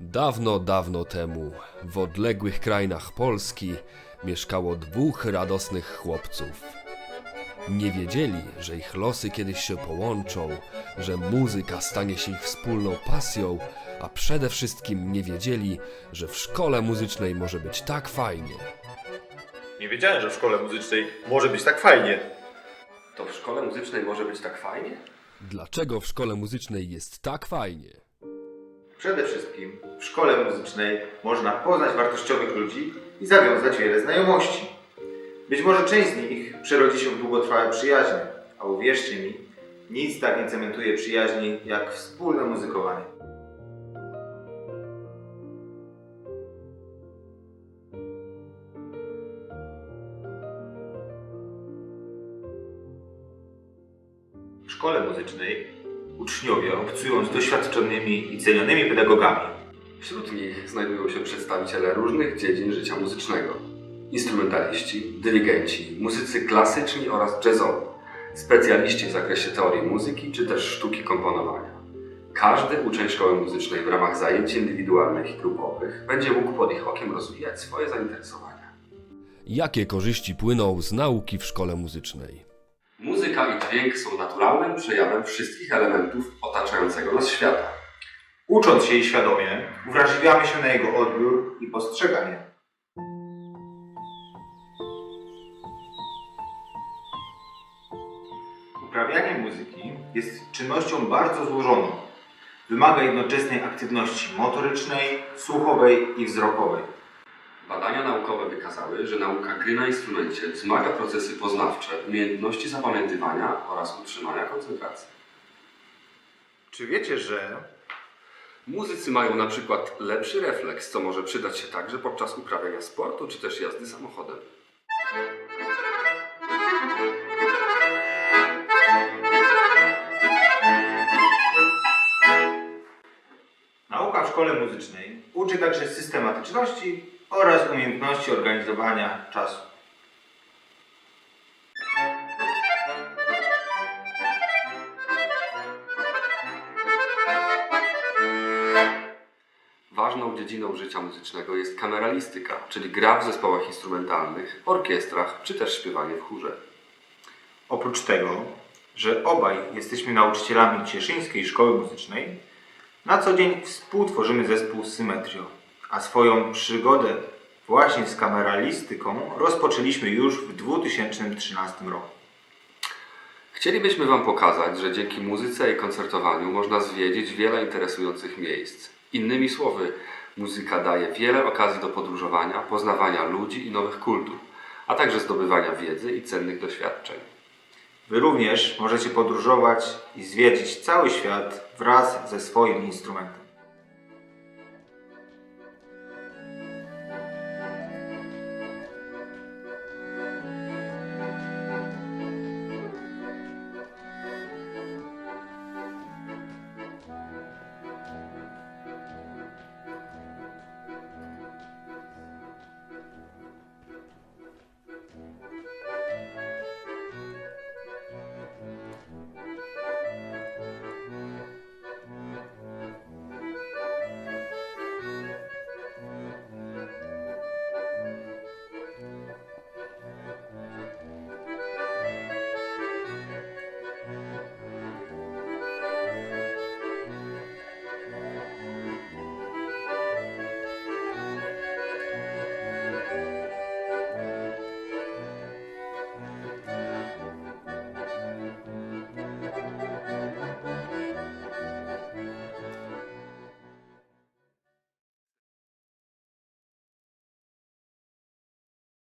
Dawno, dawno temu, w odległych krainach Polski, mieszkało dwóch radosnych chłopców. Nie wiedzieli, że ich losy kiedyś się połączą, że muzyka stanie się ich wspólną pasją, a przede wszystkim nie wiedzieli, że w szkole muzycznej może być tak fajnie. Nie wiedziałem, że w szkole muzycznej może być tak fajnie. To w szkole muzycznej może być tak fajnie? Dlaczego w szkole muzycznej jest tak fajnie? Przede wszystkim w szkole muzycznej można poznać wartościowych ludzi i zawiązać wiele znajomości. Być może część z nich przerodzi się w długotrwałe przyjaźnie, a uwierzcie mi, nic tak nie cementuje przyjaźni jak wspólne muzykowanie. W szkole muzycznej uczniowie obcują z doświadczonymi i cenionymi pedagogami. Wśród nich znajdują się przedstawiciele różnych dziedzin życia muzycznego. Instrumentaliści, dyrygenci, muzycy klasyczni oraz jazzowi, specjaliści w zakresie teorii muzyki czy też sztuki komponowania. Każdy uczeń szkoły muzycznej w ramach zajęć indywidualnych i grupowych będzie mógł pod ich okiem rozwijać swoje zainteresowania. Jakie korzyści płyną z nauki w szkole muzycznej? Dźwięk są naturalnym przejawem wszystkich elementów otaczającego nas świata. Ucząc się jej świadomie, uwrażliwiamy się na jego odbiór i postrzeganie. Uprawianie muzyki jest czynnością bardzo złożoną. Wymaga jednoczesnej aktywności motorycznej, słuchowej i wzrokowej. Badania naukowe wykazały, że nauka gry na instrumencie wzmaga procesy poznawcze, umiejętności zapamiętywania oraz utrzymania koncentracji. Czy wiecie, że Muzycy mają na przykład lepszy refleks, co może przydać się także podczas uprawiania sportu czy też jazdy samochodem. Nauka w szkole muzycznej uczy także systematyczności oraz umiejętności organizowania czasu. Ważną dziedziną życia muzycznego jest kameralistyka, czyli gra w zespołach instrumentalnych, orkiestrach czy też śpiewanie w chórze. Oprócz tego, że obaj jesteśmy nauczycielami Cieszyńskiej Szkoły Muzycznej, na co dzień współtworzymy zespół Symetrio, a swoją przygodę właśnie z kameralistyką rozpoczęliśmy już w 2013 roku. Chcielibyśmy Wam pokazać, że dzięki muzyce i koncertowaniu można zwiedzić wiele interesujących miejsc. Innymi słowy, muzyka daje wiele okazji do podróżowania, poznawania ludzi i nowych kultur, a także zdobywania wiedzy i cennych doświadczeń. Wy również możecie podróżować i zwiedzić cały świat wraz ze swoim instrumentem.